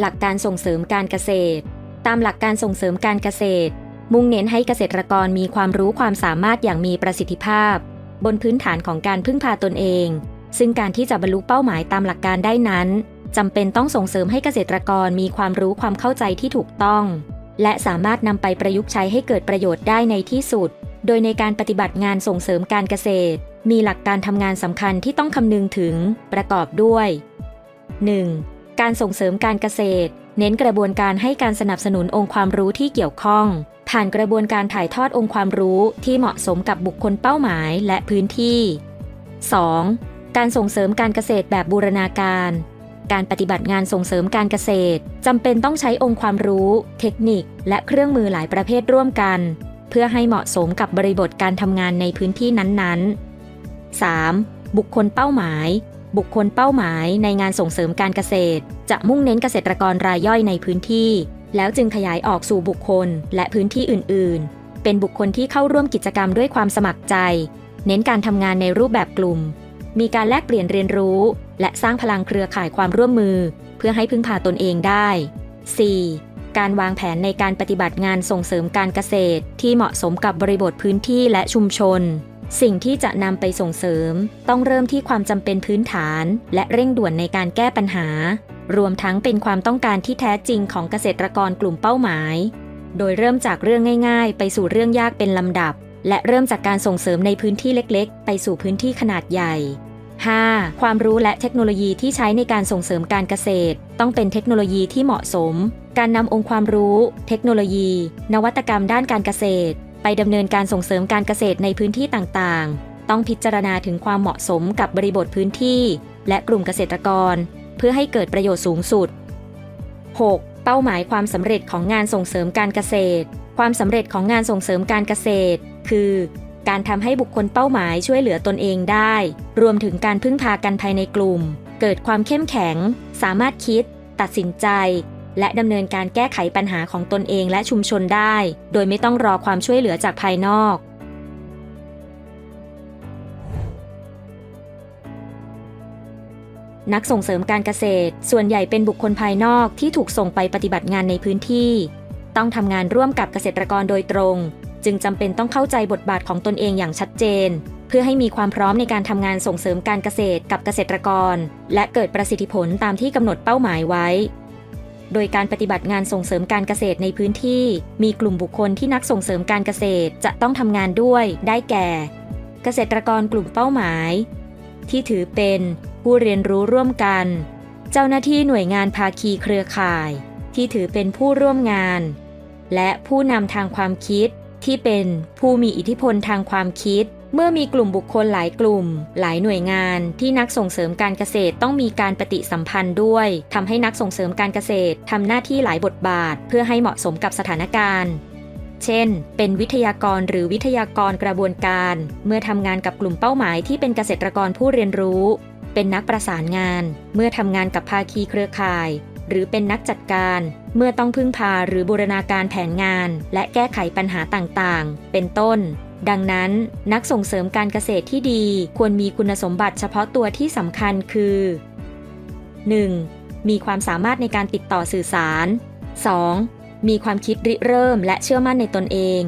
หลักการส่งเสริมการเกษตร ตามหลักการส่งเสริมการเกษตร มุ่งเน้นให้เกษตรกรมีความรู้ความสามารถอย่างมีประสิทธิภาพ บนพื้นฐานของการพึ่งพาตนเอง ซึ่งการที่จะบรรลุเป้าหมายตามหลักการได้นั้นจำเป็นต้องส่งเสริมให้เกษตรกรมีความรู้ความเข้าใจที่ถูกต้อง และสามารถนำไปประยุกต์ใช้ให้เกิดประโยชน์ได้ในที่สุด โดยในการปฏิบัติงานส่งเสริมการเกษตร มีหลักการทำงานสำคัญที่ต้องคำนึงถึง ประกอบด้วย 1. การส่งเสริมการเกษตร เน้นกระบวนการให้การสนับสนุนองค์ความรู้ที่เกี่ยวข้อง ผ่านกระบวนการถ่ายทอดองค์ความรู้ที่เหมาะสมกับบุคคลเป้าหมายและพื้นที่ 2. การส่งเสริมการเกษตรแบบบูรณาการ การปฏิบัติงานส่งเสริมการเกษตรจำเป็นต้องใช้องค์ความรู้ เทคนิค และเครื่องมือหลายประเภทร่วมกัน เพื่อให้เหมาะสมกับบริบทการทำงานในพื้นที่นั้นๆ 3. บุคคลเป้าหมาย บุคคลเป้าหมายในงานส่งเสริมการเกษตร จะมุ่งเน้นเกษตรกรรายย่อยในพื้นที่ แล้วจึงขยายออกสู่บุคคลและพื้นที่อื่น ๆ เป็นบุคคลที่เข้าร่วมกิจกรรมด้วยความสมัครใจ เน้นการทำงานในรูปแบบกลุ่ม มีการแลกเปลี่ยนเรียนรู้ และสร้างพลังเครือข่ายความร่วมมือ เพื่อให้พึ่งพาตนเองได้ 4. การวางแผนในการปฏิบัติงานส่งเสริมการเกษตร ที่เหมาะสมกับบริบทพื้นที่และชุมชน สิ่งที่จะนำไปส่งเสริม ต้องเริ่มที่ความจำเป็นพื้นฐาน และเร่งด่วนในการแก้ปัญหา รวมทั้งเป็นความต้องการที่แท้จริงของเกษตรกรกลุ่มเป้าหมาย โดยเริ่มจากเรื่องง่าย ๆ ไปสู่เรื่องยากเป็นลำดับ และเริ่มจากการส่งเสริมในพื้นที่เล็กๆ ไปสู่พื้นที่ขนาดใหญ่ 5. ความรู้และเทคโนโลยีที่ใช้ในการส่งเสริมการเกษตร ต้องเป็นเทคโนโลยีที่เหมาะสม การนำองค์ความรู้ เทคโนโลยี นวัตกรรมด้านการเกษตร ไปดำเนินการส่งเสริมการเกษตรในพื้นที่ต่างๆ ต้องพิจารณาถึงความเหมาะสมกับบริบทพื้นที่ และกลุ่มเกษตรกร เพื่อให้เกิดประโยชน์สูงสุด 6. เป้าหมายความสำเร็จของงานส่งเสริมการเกษตร ความสำเร็จของงานส่งเสริมการเกษตร คือ การทำให้บุคคลเป้าหมายช่วยเหลือตนเองได้ รวมถึงการพึ่งพากันภายในกลุ่ม เกิดความเข้มแข็ง สามารถคิด ตัดสินใจ และดำเนินการแก้ไขปัญหาของตนเองและชุมชนได้ โดยไม่ต้องรอความช่วยเหลือจากภายนอก นักส่งเสริมการเกษตร ส่วนใหญ่เป็นบุคคลภายนอกที่ถูกส่งไปปฏิบัติงานในพื้นที่ ต้องทำงานร่วมกับเกษตรกรโดยตรง จึงจำเป็นต้องเข้าใจบทบาทของตนเองอย่างชัดเจน เพื่อให้มีความพร้อมในการทำงานส่งเสริมการเกษตรกับเกษตรกร และเกิดประสิทธิผลตามที่กำหนดเป้าหมายไว้ โดยการปฏิบัติงานส่งเสริมการเกษตรในพื้นที่ มีกลุ่มบุคคลที่นักส่งเสริมการเกษตรจะต้องทำงานด้วย ได้แก่ เกษตรกรกลุ่มเป้าหมาย ที่ถือเป็นผู้เรียนรู้ร่วมกัน เจ้าหน้าที่หน่วยงานภาคีเครือข่าย ที่ถือเป็นผู้ร่วมงาน และผู้นำทางความคิดที่เป็นผู้มีอิทธิพลทางความคิด เมื่อมีกลุ่มบุคคลหลายกลุ่ม หลายหน่วยงานที่นักส่งเสริมการเกษตรต้องมีการปฏิสัมพันธ์ด้วยทำให้นักส่งเสริมการเกษตรทำหน้าที่หลายบทบาท เพื่อให้เหมาะสมกับสถานการณ์ เช่น เป็นวิทยากรหรือวิทยากรกระบวนการ เมื่อทำงานกับกลุ่มเป้าหมายที่เป็นเกษตรกรผู้เรียนรู้ เป็นนักประสานงาน เมื่อทำงานกับภาคีเครือข่าย หรือเป็นนักจัดการ เมื่อต้องพึ่งพาหรือบูรณาการแผนงาน และแก้ไขปัญหาต่างๆ เป็นต้น ดังนั้น นักส่งเสริมการเกษตรที่ดีควรมีคุณสมบัติเฉพาะตัวที่สำคัญคือ 1. มีความสามารถในการติดต่อสื่อสาร 2. มีความคิดริเริ่มและเชื่อมั่นในตนเอง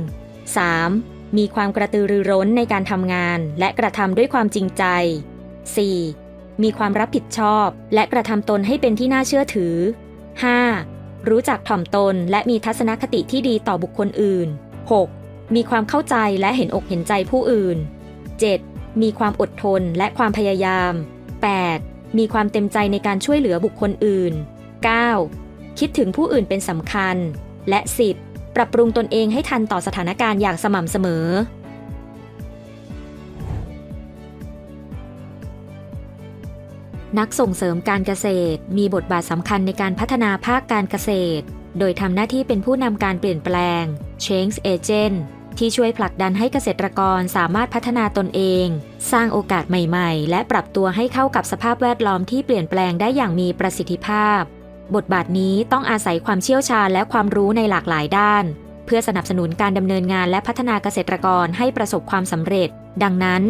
3. มีความกระตือรือร้นในการทำงานและกระทำด้วยความจริงใจ 4. มีความรับผิดชอบและกระทำตนให้เป็นที่น่าเชื่อถือ 5. รู้จักถ่อมตนและมีทัศนคติที่ดีต่อบุคคลอื่น 6. มีความเข้าใจและเห็นอกเห็นใจผู้อื่น 7. มีความอดทนและความพยายาม 8. มีความเต็มใจในการช่วยเหลือบุคคลอื่น 9. คิดถึงผู้อื่นเป็นสำคัญ และ 10. ปรับปรุงตนเองให้ทันต่อสถานการณ์อย่างสม่ำเสมอนักส่งเสริมการเกษตร มีบทบาทสำคัญในการพัฒนาภาคการเกษตร โดยทำหน้าที่เป็นผู้นำการเปลี่ยนแปลง Change Agent ที่ช่วยผลักดันให้เกษตรกรสามารถพัฒนาตนเอง สร้างโอกาสใหม่ๆ และปรับตัวให้เข้ากับสภาพแวดล้อมที่เปลี่ยนแปลงได้อย่างมีประสิทธิภาพ บทบาทนี้ต้องอาศัยความเชี่ยวชาญและความรู้ในหลากหลายด้าน เพื่อสนับสนุนการดำเนินงานและพัฒนาเกษตรกรให้ประสบความสำเร็จ ดังนั้น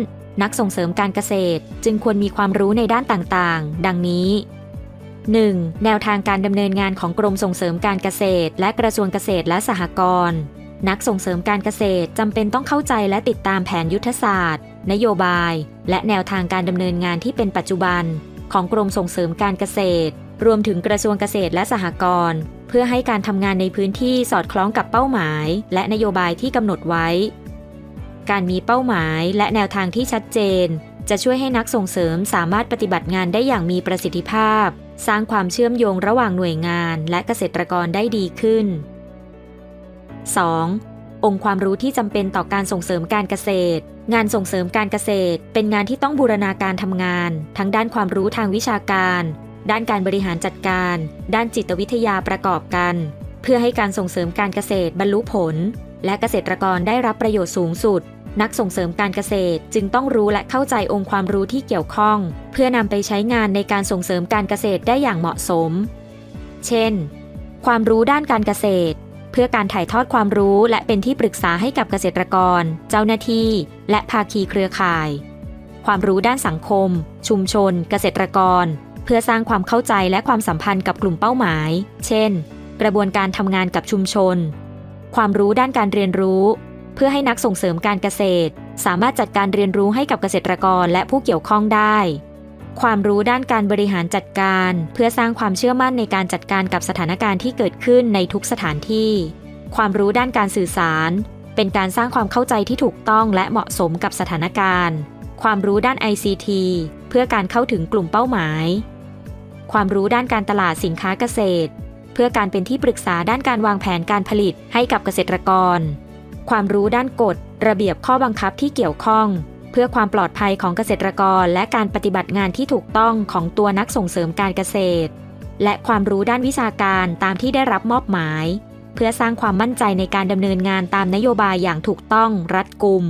นักส่งเสริมการเกษตร จึงควรมีความรู้ในด้านต่างๆ ดังนี้ 1. แนวทางการดำเนินงานของกรมส่งเสริมการเกษตร และกระทรวงเกษตรและสหกรณ์ นักส่งเสริมการเกษตรจำเป็นต้องเข้าใจและติดตามแผนยุทธศาสตร์ นโยบาย และแนวทางการดำเนินงานที่เป็นปัจจุบัน ของกรมส่งเสริมการเกษตร รวมถึงกระทรวงเกษตรและสหกรณ์เพื่อให้การทำงานในพื้นที่สอดคล้องกับเป้าหมาย และนโยบายที่กำหนดไว้ การมีเป้าหมายและแนวทางที่ชัดเจน จะช่วยให้นักส่งเสริมสามารถปฏิบัติงานได้อย่างมีประสิทธิภาพ สร้างความเชื่อมโยงระหว่างหน่วยงาน และเกษตรกรได้ดีขึ้น 2. องค์ความรู้ที่จำเป็นต่อการส่งเสริมการเกษตร งานส่งเสริมการเกษตร เป็นงานที่ต้องบูรณาการทำงาน ทั้งด้านความรู้ทางวิชาการ ด้านการบริหารจัดการ ด้านจิตวิทยาประกอบกัน เพื่อให้การส่งเสริมการเกษตรบรรลุผล และเกษตรกรได้รับประโยชน์สูงสุด นักส่งเสริมการเกษตรจึงต้องรู้และเข้าใจองค์ความรู้ที่เกี่ยวข้อง เพื่อนำไปใช้งานในการส่งเสริมการเกษตรได้อย่างเหมาะสม เช่น ความรู้ด้านการเกษตร เพื่อการถ่ายทอดความรู้และเป็นที่ปรึกษาให้กับเกษตรกร เจ้าหน้าที่ และภาคีเครือข่าย ความรู้ด้านสังคม ชุมชน เกษตรกร เพื่อสร้างความเข้าใจและความสัมพันธ์กับกลุ่มเป้าหมาย เช่น กระบวนการทำงานกับชุมชน ความรู้ด้านการเรียนรู้ เพื่อให้นักส่งเสริมการเกษตร สามารถจัดการเรียนรู้ให้กับเกษตรกรและผู้เกี่ยวข้องได้ ความรู้ด้านการบริหารจัดการ เพื่อสร้างความเชื่อมั่นในการจัดการกับสถานการณ์ที่เกิดขึ้นในทุกสถานที่ ความรู้ด้านการสื่อสาร เป็นการสร้างความเข้าใจที่ถูกต้องและเหมาะสมกับสถานการณ์ ความรู้ด้าน ICT เพื่อการเข้าถึงกลุ่มเป้าหมาย ความรู้ด้านการตลาดสินค้าเกษตร เพื่อการเป็นที่ปรึกษาด้านการวางแผนการผลิตให้กับเกษตรกร ความรู้ด้านกฎ ระเบียบข้อบังคับที่เกี่ยวข้อง เพื่อความปลอดภัยของเกษตรกร และการปฏิบัติงานที่ถูกต้องของตัวนักส่งเสริมการเกษตร และความรู้ด้านวิชาการตามที่ได้รับมอบหมาย เพื่อสร้างความมั่นใจในการดำเนินงานตามนโยบายอย่างถูกต้องรัดกุม